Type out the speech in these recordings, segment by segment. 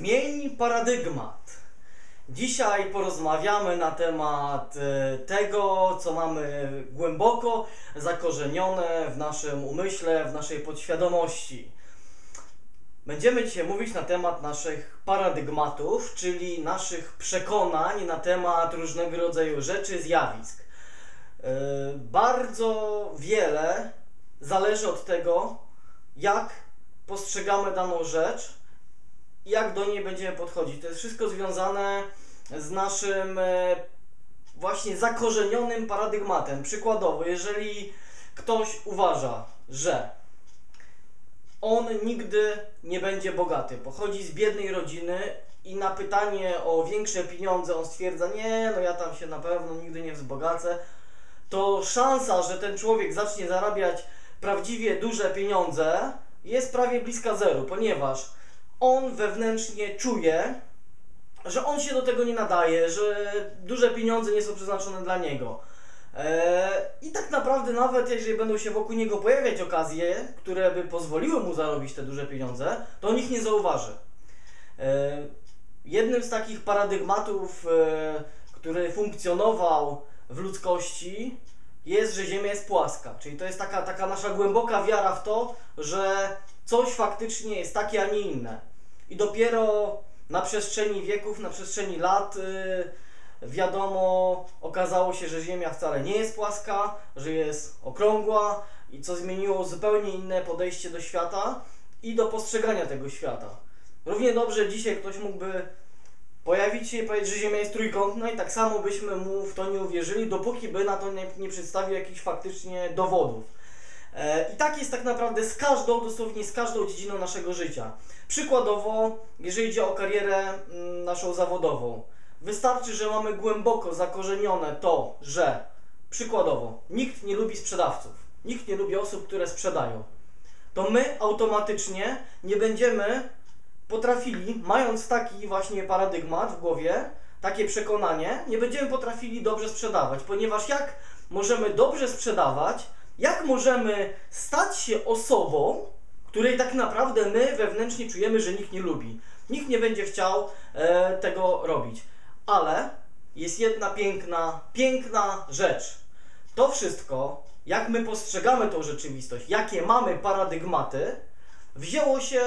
Zmień paradygmat. Dzisiaj porozmawiamy na temat e, tego, co mamy głęboko zakorzenione w naszym umyśle, w naszej podświadomości. Będziemy dzisiaj mówić na temat naszych paradygmatów, czyli naszych przekonań na temat różnego rodzaju rzeczy, zjawisk. E, Bardzo wiele zależy od tego, jak postrzegamy daną rzecz jak do niej będziemy podchodzić. To jest wszystko związane z naszym e, właśnie zakorzenionym paradygmatem. Przykładowo, jeżeli ktoś uważa, że on nigdy nie będzie bogaty, pochodzi z biednej rodziny i na pytanie o większe pieniądze on stwierdza, nie, no ja tam się na pewno nigdy nie wzbogacę, to szansa, że ten człowiek zacznie zarabiać prawdziwie duże pieniądze jest prawie bliska zeru, ponieważ on wewnętrznie czuje, że on się do tego nie nadaje, że duże pieniądze nie są przeznaczone dla niego. Eee, I tak naprawdę nawet jeżeli będą się wokół niego pojawiać okazje, które by pozwoliły mu zarobić te duże pieniądze, to on ich nie zauważy. Eee, Jednym z takich paradygmatów, e, który funkcjonował w ludzkości, jest, że Ziemia jest płaska. Czyli to jest taka, taka nasza głęboka wiara w to, że coś faktycznie jest takie, a nie inne. I dopiero na przestrzeni wieków, na przestrzeni lat y, wiadomo, okazało się, że Ziemia wcale nie jest płaska, że jest okrągła i co zmieniło zupełnie inne podejście do świata i do postrzegania tego świata. Równie dobrze dzisiaj ktoś mógłby pojawić się i powiedzieć, że Ziemia jest trójkątna i tak samo byśmy mu w to nie uwierzyli, dopóki by na to nie, nie przedstawił jakichś faktycznie dowodów. E, I tak jest tak naprawdę z każdą, dosłownie z każdą dziedziną naszego życia. Przykładowo, jeżeli idzie o karierę mm, naszą zawodową, wystarczy, że mamy głęboko zakorzenione to, że przykładowo nikt nie lubi sprzedawców, nikt nie lubi osób, które sprzedają, to my automatycznie nie będziemy potrafili, mając taki właśnie paradygmat w głowie, takie przekonanie, nie będziemy potrafili dobrze sprzedawać, ponieważ jak możemy dobrze sprzedawać, jak możemy stać się osobą, której tak naprawdę my wewnętrznie czujemy, że nikt nie lubi. Nikt nie będzie chciał e, tego robić. Ale jest jedna piękna, piękna rzecz. To wszystko, jak my postrzegamy tą rzeczywistość, jakie mamy paradygmaty, wzięło się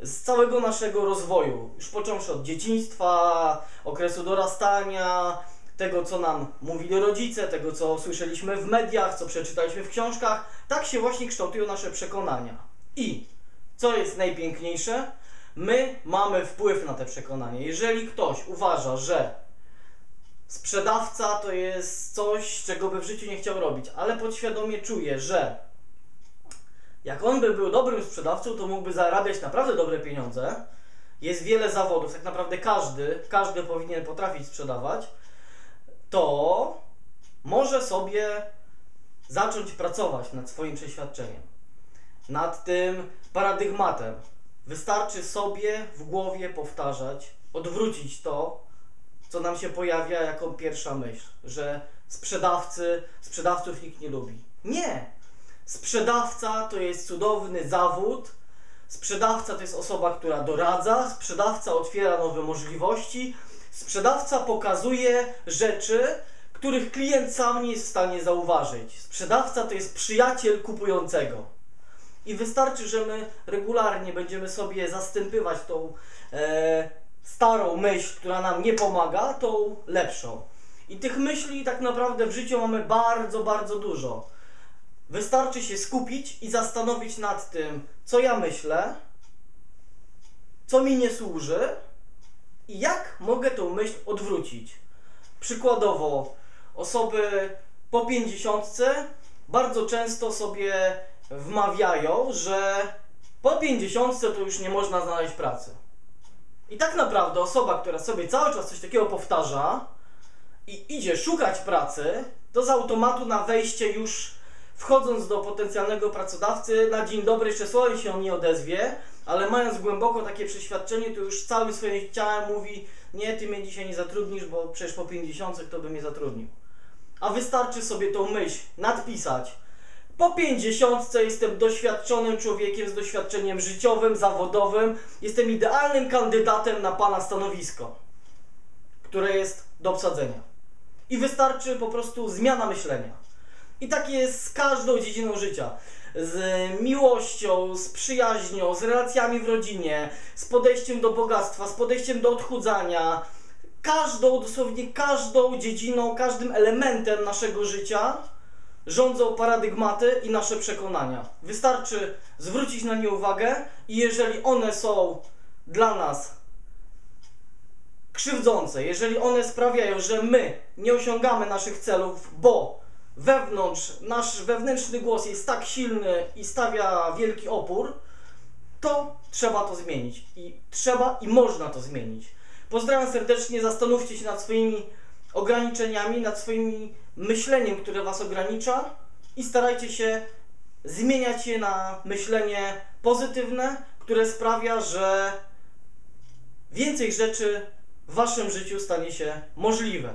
z całego naszego rozwoju, już począwszy od dzieciństwa, okresu dorastania, tego co nam mówili rodzice, tego co słyszeliśmy w mediach, co przeczytaliśmy w książkach, tak się właśnie kształtują nasze przekonania. I co jest najpiękniejsze, my mamy wpływ na te przekonania. Jeżeli ktoś uważa, że sprzedawca to jest coś, czego by w życiu nie chciał robić, ale podświadomie czuje, że jak on by był dobrym sprzedawcą, to mógłby zarabiać naprawdę dobre pieniądze. Jest wiele zawodów, tak naprawdę każdy, każdy powinien potrafić sprzedawać. To może sobie zacząć pracować nad swoim przeświadczeniem, nad tym paradygmatem. Wystarczy sobie w głowie powtarzać, odwrócić to, co nam się pojawia jako pierwsza myśl, że sprzedawcy, sprzedawców nikt nie lubi. Nie! Sprzedawca to jest cudowny zawód. Sprzedawca to jest osoba, która doradza. Sprzedawca otwiera nowe możliwości. Sprzedawca pokazuje rzeczy, których klient sam nie jest w stanie zauważyć. Sprzedawca to jest przyjaciel kupującego. I wystarczy, że my regularnie będziemy sobie zastępywać tą e, starą myśl, która nam nie pomaga, tą lepszą. I tych myśli tak naprawdę w życiu mamy bardzo, bardzo dużo. Wystarczy się skupić i zastanowić nad tym, co ja myślę, co mi nie służy i jak mogę tą myśl odwrócić. Przykładowo, osoby po pięćdziesiątce bardzo często sobie wmawiają, że po pięćdziesiątce to już nie można znaleźć pracy. I tak naprawdę osoba, która sobie cały czas coś takiego powtarza i idzie szukać pracy, to z automatu na wejście już wchodząc do potencjalnego pracodawcy, na dzień dobry jeszcze słowem się on nie odezwie, ale mając głęboko takie przeświadczenie, to już całym swoim ciałem mówi nie, ty mnie dzisiaj nie zatrudnisz, bo przecież po 50 kto by mnie zatrudnił. A wystarczy sobie tą myśl nadpisać, Po 50 jestem doświadczonym człowiekiem z doświadczeniem życiowym, zawodowym. Jestem idealnym kandydatem na pana stanowisko, które jest do obsadzenia. I wystarczy po prostu zmiana myślenia. I tak jest z każdą dziedziną życia. Z miłością, z przyjaźnią, z relacjami w rodzinie, z podejściem do bogactwa, z podejściem do odchudzania. Każdą, dosłownie każdą dziedziną, każdym elementem naszego życia rządzą paradygmaty i nasze przekonania. Wystarczy zwrócić na nie uwagę i jeżeli one są dla nas krzywdzące, jeżeli one sprawiają, że my nie osiągamy naszych celów, bo wewnątrz, nasz wewnętrzny głos jest tak silny i stawia wielki opór, to trzeba to zmienić. I trzeba i można to zmienić. Pozdrawiam serdecznie, zastanówcie się nad swoimi ograniczeniami, nad swoimi myśleniem, które was ogranicza i starajcie się zmieniać je na myślenie pozytywne, które sprawia, że więcej rzeczy w waszym życiu stanie się możliwe.